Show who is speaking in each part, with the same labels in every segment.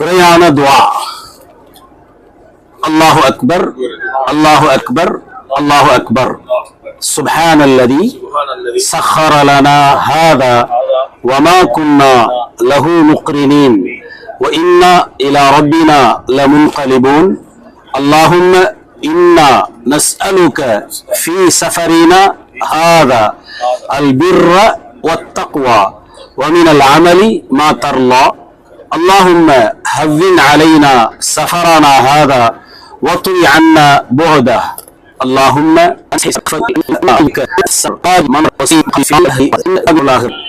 Speaker 1: குறையான துவா அல்லாஹு அக்பர் அல்லாஹு அக்பர் அல்லாஹு அக்பர் سبحان الذي
Speaker 2: سبحان الذي
Speaker 1: سخر لنا هذا وما كنا له مقرنين وإنا إلى ربنا لمنقلبون اللهم إنا نسألك في سفرنا هذا البر والتقوى ومن العمل ما ترضى اللهم هون علينا سفرنا هذا واطوي عنا بعده اللهم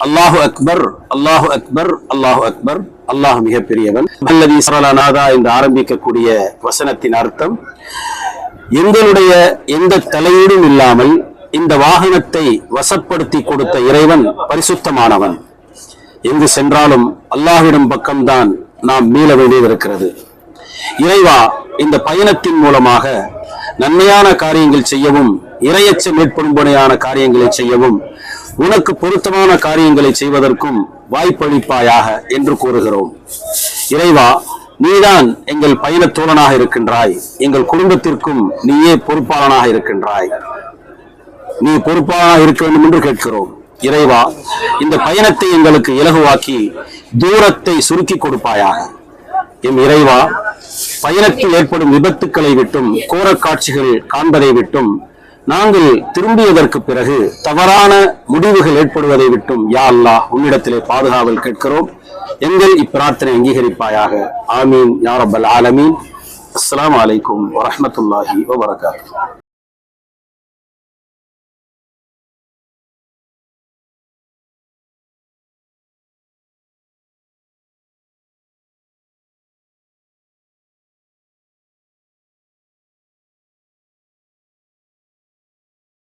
Speaker 1: அல்லாஹு அக்பர் அல்லாஹு அக்பர் அல்லாஹு அக்பர் அல்லாஹ் மிகப்பெரியவன் அல்லது சரலநாதா என்று ஆரம்பிக்கக்கூடிய வசனத்தின் அர்த்தம் எங்களுடைய எந்த தலையீடும் இல்லாமல் இந்த வாகனத்தை வசப்படுத்தி கொடுத்த இறைவன் பரிசுத்தமானவன் எங்கு சென்றாலும் அல்லாஹ்விடம் பக்கம்தான் நாம் மீள வேண்டியது இருக்கிறது இறைவா இந்த பயணத்தின் மூலமாக நன்மையான காரியங்கள் செய்யவும் இரையச்சம் ஏற்படும்படியான காரியங்களை செய்யவும் உனக்கு பொருத்தமான காரியங்களை செய்வதற்கும் வாய்ப்பளிப்பாயாக என்று கூறுகிறோம். இறைவா நீதான் எங்கள் பயணத்தோழனாக இருக்கின்றாய். எங்கள் குடும்பத்திற்கும் நீயே பொறுப்பாளனாக இருக்கின்றாய். நீ பொறுப்பாக இருக்க வேண்டும் என்று கேட்கிறோம். இறைவா இந்த பயணத்தை எங்களுக்கு இலகுவாக்கி தூரத்தை சுருக்கி கொடுப்பாயாக. எம் இறைவா பயணத்தில் ஏற்படும் விபத்துக்களை விட்டும் கோரக் காட்சிகள் காண்பதை விட்டும் நாங்கள் திரும்பியதற்கு பிறகு தவறான முடிவுகள் ஏற்படுவதை விட்டும் யா அல்லாஹ் உன்னிடத்திலே பாதுகாவல் கேட்கிறோம். எங்கள் இப்பிரார்த்தனை அங்கீகரிப்பாயாக. ஆமீன் யாரபல் ஆலமீன். அஸ்லாம் அலைக்கும் வரமத்துல்லாஹி வபரகாத்துஹு